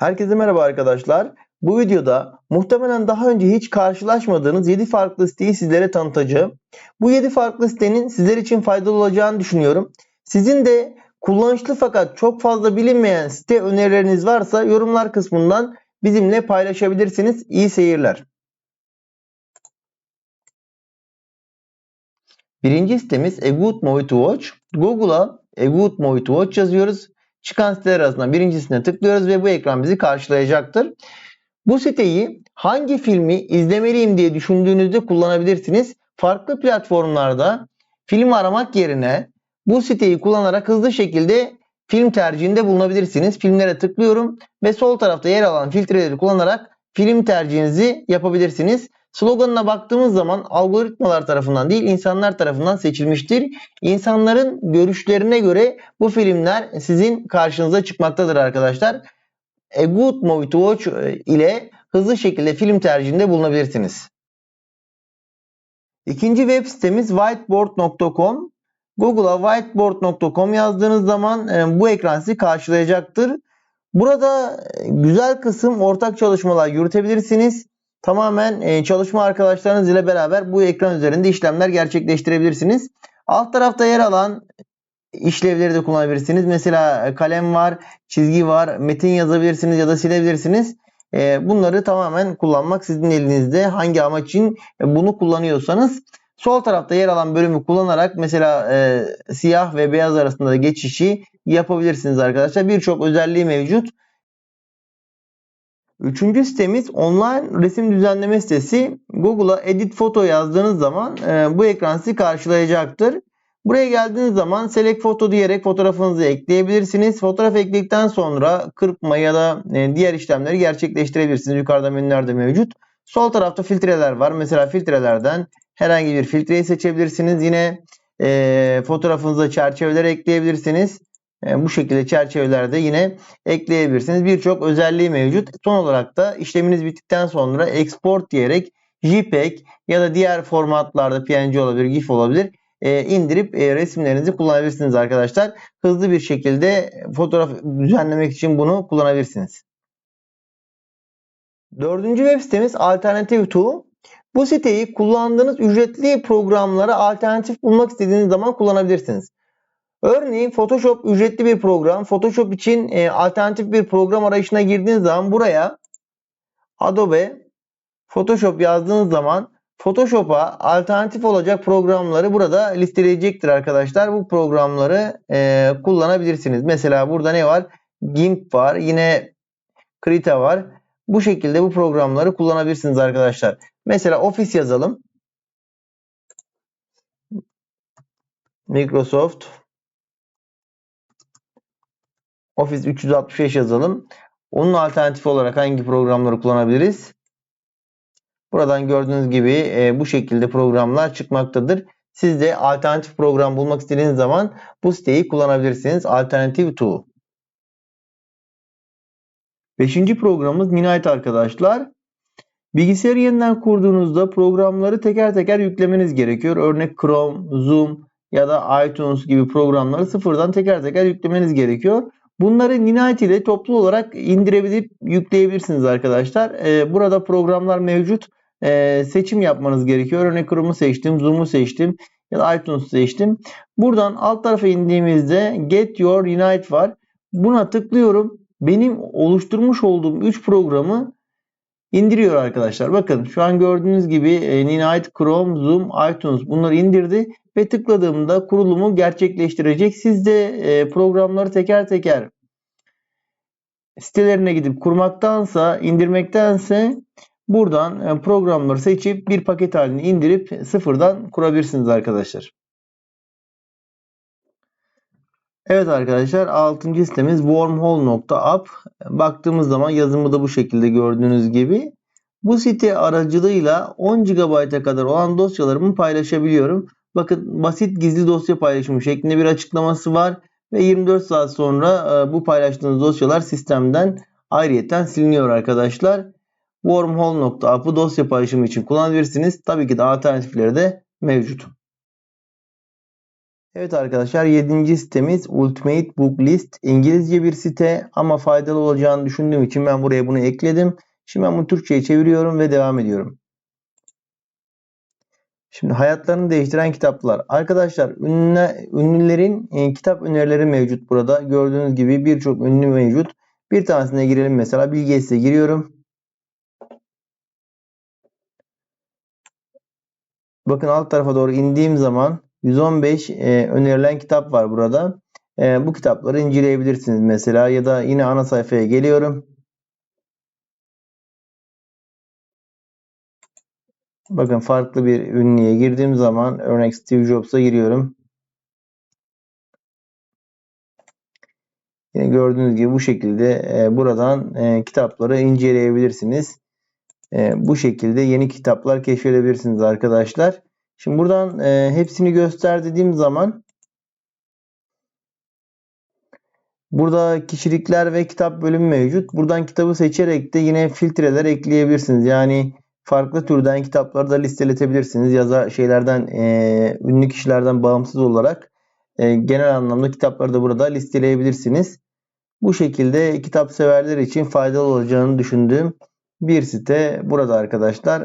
Herkese merhaba arkadaşlar. Bu videoda muhtemelen daha önce hiç karşılaşmadığınız 7 farklı siteyi sizlere tanıtacağım. Bu 7 farklı sitenin sizler için faydalı olacağını düşünüyorum. Sizin de kullanışlı fakat çok fazla bilinmeyen site önerileriniz varsa yorumlar kısmından bizimle paylaşabilirsiniz. İyi seyirler. Birinci sitemiz A Good Movie to Watch. Google'a A Good Movie to Watch yazıyoruz. Çıkan siteler arasından birincisine tıklıyoruz ve bu ekran bizi karşılayacaktır. Bu siteyi hangi filmi izlemeliyim diye düşündüğünüzde kullanabilirsiniz. Farklı platformlarda film aramak yerine bu siteyi kullanarak hızlı şekilde film tercihinde bulunabilirsiniz. Filmlere tıklıyorum ve sol tarafta yer alan filtreleri kullanarak film tercihinizi yapabilirsiniz. Sloganına baktığımız zaman algoritmalar tarafından değil insanlar tarafından seçilmiştir. İnsanların görüşlerine göre bu filmler sizin karşınıza çıkmaktadır arkadaşlar. A Good Movie to Watch e, ile hızlı şekilde film tercihinde bulunabilirsiniz. İkinci web sitemiz whiteboard.com. Google'a whiteboard.com yazdığınız zaman e, bu ekran sizi karşılayacaktır. Burada e, güzel kısım ortak çalışmalar yürütebilirsiniz. Tamamen çalışma arkadaşlarınız ile beraber bu ekran üzerinde işlemler gerçekleştirebilirsiniz. Alt tarafta yer alan işlevleri de kullanabilirsiniz. Mesela kalem var, çizgi var, metin yazabilirsiniz ya da silebilirsiniz. Bunları tamamen kullanmak sizin elinizde. Hangi amaç için bunu kullanıyorsanız sol tarafta yer alan bölümü kullanarak mesela e, siyah ve beyaz arasında da geçişi yapabilirsiniz arkadaşlar. Birçok özelliği mevcut. Üçüncü sitemiz online resim düzenleme sitesi. Google'a edit foto yazdığınız zaman e, bu ekran sizi karşılayacaktır. Buraya geldiğiniz zaman select foto diyerek fotoğrafınızı ekleyebilirsiniz. Fotoğraf ekledikten sonra kırpma ya da e, diğer işlemleri gerçekleştirebilirsiniz. Yukarıda menülerde mevcut. Sol tarafta filtreler var. Mesela filtrelerden herhangi bir filtreyi seçebilirsiniz. Yine e, fotoğrafınıza çerçeveler ekleyebilirsiniz. E, bu şekilde çerçevelerde yine ekleyebilirsiniz. Birçok özelliği mevcut. Son olarak da işleminiz bittikten sonra export diyerek JPEG ya da diğer formatlarda PNG olabilir, GIF olabilir e, indirip e, resimlerinizi kullanabilirsiniz arkadaşlar. Hızlı bir şekilde fotoğraf düzenlemek için bunu kullanabilirsiniz. Dördüncü web sitemiz Alternative To. Bu siteyi kullandığınız ücretli programlara alternatif bulmak istediğiniz zaman kullanabilirsiniz. Örneğin Photoshop ücretli bir program. Photoshop için e, alternatif bir program arayışına girdiğiniz zaman buraya Adobe Photoshop yazdığınız zaman Photoshop'a alternatif olacak programları burada listeleyecektir arkadaşlar. Bu programları e, kullanabilirsiniz. Mesela burada ne var? GIMP var. Yine Krita var. Bu şekilde bu programları kullanabilirsiniz arkadaşlar. Mesela Office yazalım. Microsoft Office 365 yazalım. Onun alternatifi olarak hangi programları kullanabiliriz? Buradan gördüğünüz gibi e, bu şekilde programlar çıkmaktadır. Siz de alternatif program bulmak istediğiniz zaman bu siteyi kullanabilirsiniz. Alternative to. Beşinci programımız Ninite arkadaşlar. Bilgisayarı yeniden kurduğunuzda programları teker teker yüklemeniz gerekiyor. Örnek Chrome, Zoom ya da iTunes gibi programları sıfırdan teker teker yüklemeniz gerekiyor. Bunları Ninite ile toplu olarak indirebilip yükleyebilirsiniz arkadaşlar. Ee, burada programlar mevcut e, seçim yapmanız gerekiyor. Örnek Chrome'u seçtim, Zoom'u seçtim ya da iTunes'u seçtim. Buradan alt tarafa indiğimizde Get Your Unite var. Buna tıklıyorum. Benim oluşturmuş olduğum 3 programı indiriyor arkadaşlar. Bakın şu an gördüğünüz gibi e, Ninite, Chrome, Zoom, iTunes bunları indirdi ve tıkladığımda kurulumu gerçekleştirecek. Siz de e, programları teker teker sitelerine gidip kurmaktansa, indirmektense Buradan e, programları seçip bir paket halini indirip sıfırdan kurabilirsiniz arkadaşlar. Evet arkadaşlar 6. sitemiz wormhole.app. Baktığımız zaman yazımı da bu şekilde gördüğünüz gibi. Bu site aracılığıyla 10 GB'a kadar olan dosyalarımı paylaşabiliyorum. Bakın basit gizli dosya paylaşımı şeklinde bir açıklaması var. Ve 24 saat sonra e, bu paylaştığınız dosyalar sistemden ayrıyeten siliniyor arkadaşlar. Wormhole.app'ı dosya paylaşımı için kullanabilirsiniz. Tabii ki de alternatifleri de mevcut. Evet arkadaşlar 7. sitemiz Ultimate Book List. İngilizce bir site ama faydalı olacağını düşündüğüm için ben buraya bunu ekledim. Şimdi ben bunu Türkçe'ye çeviriyorum ve devam ediyorum. Şimdi hayatlarını değiştiren kitaplar. Arkadaşlar ünlü, ünlülerin e, kitap önerileri mevcut burada. Gördüğünüz gibi birçok ünlü mevcut. Bir tanesine girelim mesela. Bill giriyorum. Bakın alt tarafa doğru indiğim zaman 115 e, önerilen kitap var burada. E, bu kitapları inceleyebilirsiniz mesela ya da yine ana sayfaya geliyorum. Bakın farklı bir ünlüye girdiğim zaman örnek Steve Jobs'a giriyorum. Yine gördüğünüz gibi bu şekilde e, buradan e, kitapları inceleyebilirsiniz. E, bu şekilde yeni kitaplar keşfedebilirsiniz arkadaşlar. Şimdi buradan e, hepsini göster dediğim zaman burada kişilikler ve kitap bölümü mevcut. Buradan kitabı seçerek de yine filtreler ekleyebilirsiniz. Yani farklı türden kitapları da listeletebilirsiniz. Yaza şeylerden e, ünlü kişilerden bağımsız olarak e, genel anlamda kitapları da burada listeleyebilirsiniz. Bu şekilde kitap severler için faydalı olacağını düşündüğüm bir site burada arkadaşlar.